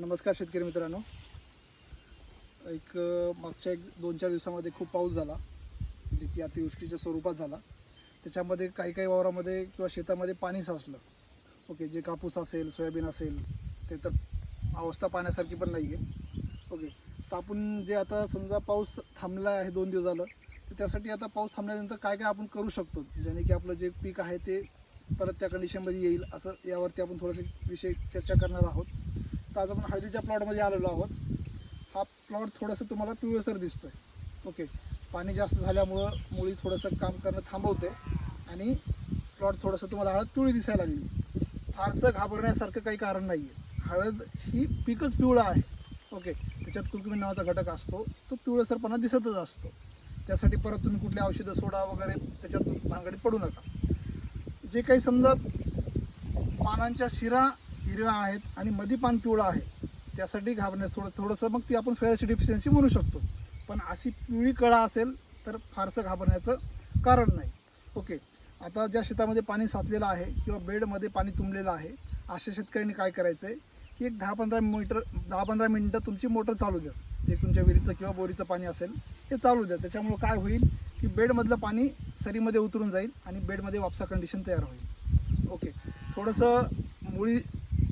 नमस्कार शेतकरी मित्रांनो. एक मागच्या एक दोन चार दिवसामध्ये खूप पाऊस झाला जे की अतिवृष्टीच्या स्वरूपात झाला. त्याच्यामध्ये काही काही वावरामध्ये किंवा शेतामध्ये पाणी साचलं. ओके जे कापूस असेल सोयाबीन असेल ते तर अवस्था पाण्यासारखी पण नाही आहे ओके तर आपण जे आता समजा पाऊस थांबला आहे दोन दिवस झालं तर त्यासाठी आता पाऊस थांबल्यानंतर काय काय आपण करू शकतो? ज्याने की आपलं जे पीक आहे ते परत त्या कंडिशनमध्ये येईल असं यावरती आपण थोडंसं विषय चर्चा करणार आहोत. आज आपण हळदीच्या प्लॉटमध्ये आलेलो आहोत. हा प्लॉट थोडंसं तुम्हाला पिवळसर दिसतोय. ओके. पाणी जास्त झाल्यामुळं मुळी थोडंसं काम करणं थांबवते. आणि प्लॉट थोडंसं तुम्हाला हळद पिवळी दिसायला लागली. फारसं घाबरण्यासारखं काही कारण नाही आहे हळद ही पिकच पिवळं आहे. ओके. त्याच्यात कुलकुमी नावाचा घटक असतो. तो पिवळसरपणा दिसतच असतो. त्यासाठी परत तुम्ही कुठली औषधं सोडा वगैरे त्याच्यात भानगडीत पडू नका. जे काही समजा पानांच्या शिरा हिरव्या आहेत आणि मधी पान पिवळं आहे. त्यासाठी घाबरण्यास थोडं थोडंसं मग ती आपण फेरसी डिफिशियन्सी म्हणू शकतो. पण अशी पिवळी कळा असेल तर फारसं घाबरण्याचं कारण नाही. ओके आता ज्या शेतामध्ये पाणी साचलेलं आहे किंवा बेडमध्ये पाणी तुंबलेलं आहे अशा शेतकऱ्यांनी काय करायचं आहे की एक दहा पंधरा मीटर दहा पंधरा मिनटं तुमची मोटर चालू द्या. जे तुमच्या विहिरीचं किंवा बोरीचं पाणी असेल ते चालू द्या. त्याच्यामुळं काय होईल की बेडमधलं पाणी सरीमध्ये उतरून जाईल आणि बेडमध्ये वापसा कंडिशन तयार होईल. ओके थोडंसं मुळी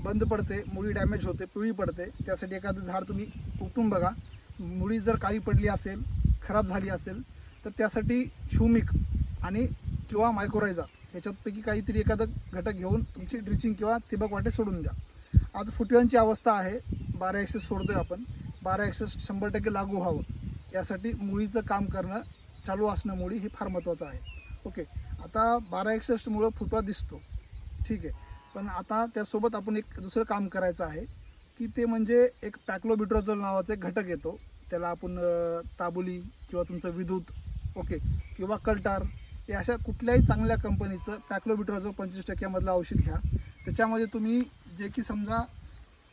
बंद पडते मुळी डॅमेज होते पिवळी पडते. त्यासाठी एखादं झाड तुम्ही उपटून बघा. मुळी जर काळी पडली असेल खराब झाली असेल तर त्यासाठी ह्युमिक आणि किंवा मायक्रोरायझा ह्याच्यातपैकी काहीतरी एखादं घटक घेऊन तुमची ड्रिचिंग किंवा तिबक वाटे सोडून द्या. आज फुटव्यांची अवस्था आहे बारा एक्सेस सोडतोय आपण. बारा एक्सेस शंभर टक्के लागू व्हावं. यासाठी मुळीचं काम करणं चालू असणं मुळी हे फार महत्त्वाचं आहे. ओके. आता बारा एकसष्टमुळं फुटवा दिसतो. ठीक आहे. पण आता त्यासोबत आपण एक दुसरं काम करायचं आहे की ते म्हणजे एक पॅक्लोबिट्रोझोल नावाचा एक घटक येतो. त्याला आपण ताबुली किंवा तुमचं विद्युत ओके किंवा कल्टार हे अशा कुठल्याही चांगल्या कंपनीचं पॅक्लोबिट्रोझोल पंचवीस टक्क्यामधलं औषध घ्या. त्याच्यामध्ये तुम्ही जे की समजा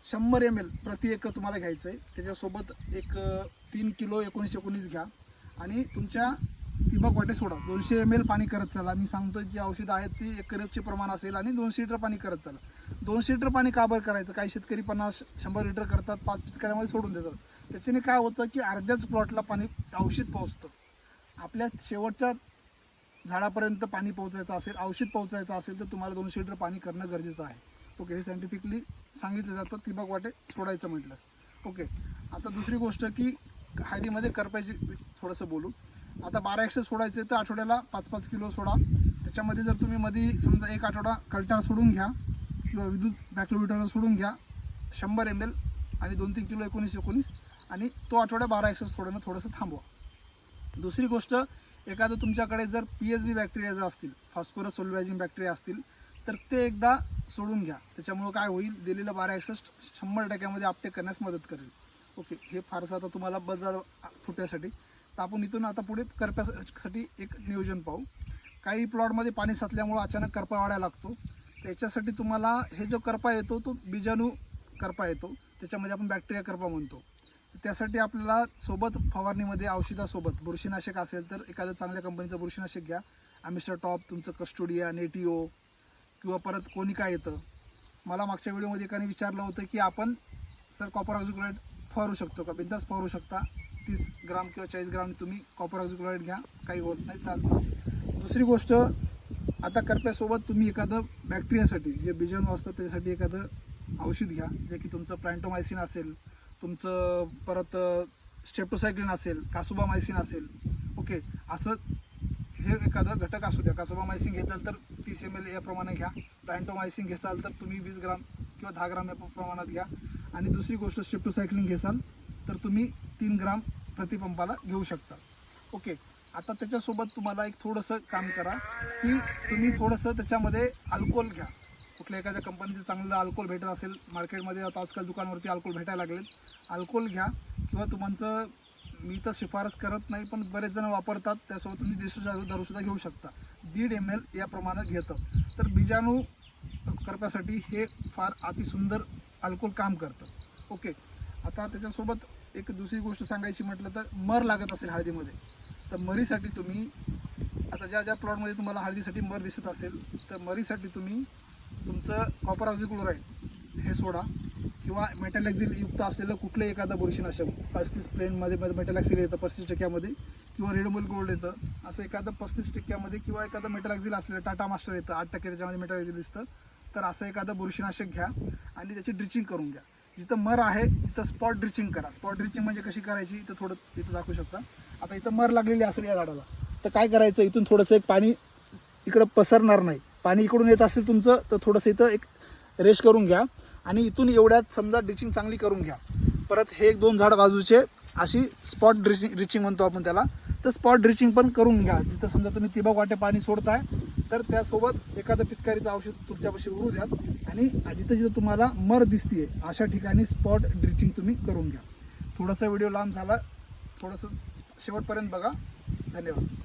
शंभर एम एल प्रति एकर तुम्हाला घ्यायचं आहे त्याच्यासोबत एक तीन किलो एकोणीस एकोणीस घ्या. आणि तुमच्या ठिबक वाटे सोडा. दोनशे एम एल पाणी करत चला. मी सांगतो जी औषधं आहेत ते एकरचे प्रमाण असेल आणि दोनशे लिटर पाणी करत चला. दोनशे लिटर पाणी का बरं करायचं? काही शेतकरी पन्नास शंभर लिटर करतात पाच पिचकाऱ्यामध्ये सोडून देतात. त्याच्याने काय होतं की अर्ध्याच प्लॉटला पाणी औषध पोहोचतं. आपल्या शेवटच्या झाडापर्यंत पाणी पोहोचायचं असेल औषध पोहोचायचं असेल तर तुम्हाला दोनशे लिटर पाणी करणं गरजेचं आहे. ओके हे सायंटिफिकली सांगितलं जातं. ठिबक वाटे सोडायचं म्हटलंस. ओके आता दुसरी गोष्ट की हळदीमध्ये करपायची थोडंसं बोलू. आता बारा एकशे सोडायचे तर आठवड्याला पाच पाच किलो सोडा. त्याच्यामध्ये जर तुम्ही मध्ये समजा एक आठवडा कल्टार सोडून घ्या किंवा विद्युत बॅक्लोविटर सोडून घ्या शंभर एम एल आणि दोन तीन किलो एकोणीस एकोणीस आणि तो आठवडा बारा एकशे सोडणं थोडंसं थांबवा. दुसरी गोष्ट एखादं तुमच्याकडे जर पी एच बी बॅक्टेरिया जर असतील फॉस्फोरस सोलवॅजिंग बॅक्टेरिया असतील तर ते एकदा सोडून घ्या. त्याच्यामुळं काय होईल दिलेलं बारा एकसष्ट शंभर टक्क्यामध्ये आपटे करण्यास मदत करेल. ओके हे फारसं आता तुम्हाला बजार फुटण्यासाठी. तर आपण इथून आता पुढे करप्यासाठी एक नियोजन पाहू. काही प्लॉटमध्ये पाणी साचल्यामुळं अचानक करपा वाढायला लागतो. त्याच्यासाठी तुम्हाला हे जो करपा येतो तो बीजाणू करपा येतो. त्याच्यामध्ये आपण बॅक्टेरिया करपा म्हणतो. त्यासाठी आपल्याला सोबत फवारणीमध्ये औषधासोबत बुरशीनाशक असेल तर एखादं चांगल्या कंपनीचं बुरशीनाशक घ्या. आमिस्टर टॉप तुमचं कस्टोडिया नेटिओ किंवा परत कोणी काय येतं. मला मागच्या व्हिडिओमध्ये एकाने विचारलं होतं की आपण सर कॉपर ऑक्झिक्लोराईड फवारू शकतो का? बिंदास फवारू शकता. तीस ग्राम किंवा चाळीस ग्राम तुम्ही कॉपर ऑक्झिक्लोराईड घ्या काही होत नाही चालतं. दुसरी गोष्ट आता करप्यासोबत तुम्ही एखादं बॅक्टेरियासाठी जे बीजाणू असतात त्यासाठी एखादं औषध घ्या जे की तुमचं प्लॅन्टोमायसिन असेल तुमचं परत स्टेप्टोसायक्लिन असेल कासोबामायसिन असेल ओके असं हे एखादं घटक असू द्या. कासोबामायसिन घेताल तर तीस एम एल याप्रमाणे घ्या. प्लॅन्टोमायसिन घेसाल तर तुम्ही वीस ग्राम किंवा दहा ग्राम या प्रमाणात घ्या. आणि दुसरी गोष्ट स्टेप्टोसायक्लिन घेसाल तर तुम्ही तीन ग्राम प्रतिपंपाला घेऊ शकता. ओके आता त्याच्यासोबत तुम्हाला एक थोडंसं काम करा की तुम्ही थोडंसं त्याच्यामध्ये अल्कोहोल घ्या. कुठल्या एखाद्या कंपनीचं चांगलं अल्कोहोल भेटत असेल मार्केटमध्ये आता आजकाल दुकानावरती अल्कोहोल भेटायला लागलेत अल्कोहोल घ्या किंवा तुमचं मी तर शिफारस करत नाही पण बरेच जण वापरतात त्यासोबत तुम्ही देशाचा दारूसुद्धा घेऊ शकता. दीड एम एल या प्रमाणात घेतं. तर बीजाणू करपासाठी हे फार अतिसुंदर अल्कोहोल काम करतं. ओके आता त्याच्यासोबत एक दुसरी गोष्ट सांगायची म्हटलं तर मर लागत असेल हळदीमध्ये तर मरीसाठी तुम्ही आता ज्या ज्या प्लॉटमध्ये तुम्हाला हळदीसाठी मर दिसत असेल तर मरीसाठी तुम्ही तुमचं कॉपर ऑक्झिक्लोराईड हे सोडा किंवा मेटॅलॅक्झिल युक्त असलेलं कुठलंही एखादं बुरशीनाशक पस्तीस प्लेनमध्ये मेटॅलॅक्झिल येतं पस्तीस टक्क्यामध्ये किंवा रेडमोल गोल्ड येतं असं एखादं पस्तीस टक्क्यामध्ये किंवा एखादं मेटॅलॅक्झिल असलेलं टाटा मास्टर येतं आठ टक्के त्याच्यामध्ये मेटॅलॅक्झिल दिसतं तर असं एखादं बुरशीनाशक घ्या आणि त्याची ड्रिचिंग करून घ्या. जिथं मर आहे तिथं स्पॉट ड्रिचिंग करा. स्पॉट ड्रिचिंग म्हणजे कशी करायची? इथं थोडं इथं दाखवू शकता. आता इथं मर लागलेली असेल या झाडाला तर काय करायचं? इथून थोडंसं एक पाणी इकडं पसरणार नाही. पाणी इकडून येत असेल तुमचं तर थोडंसं इथं एक रेश करून घ्या. आणि इथून एवढ्यात समजा ड्रिचिंग चांगली करून घ्या. परत हे एक दोन झाड बाजूचे अशी स्पॉट ड्रिचिंग ड्रिचिंग म्हणतो आपण त्याला. तर स्पॉट ड्रिचिंग पण करून घ्या. जिथं समजा तुम्ही तिबक वाटे पाणी सोडताय तर त्यासोबत एखादं पिचकारीचं औषध तुमच्यापाशी उरू द्या आणि जिथं जिथं तुम्हाला मर दिसतीये अशा ठिकाणी स्पॉट ड्रिचिंग तुम्ही करून घ्या. थोडासा व्हिडिओ लांब झाला. थोडंसं शेवटपर्यंत बघा. धन्यवाद.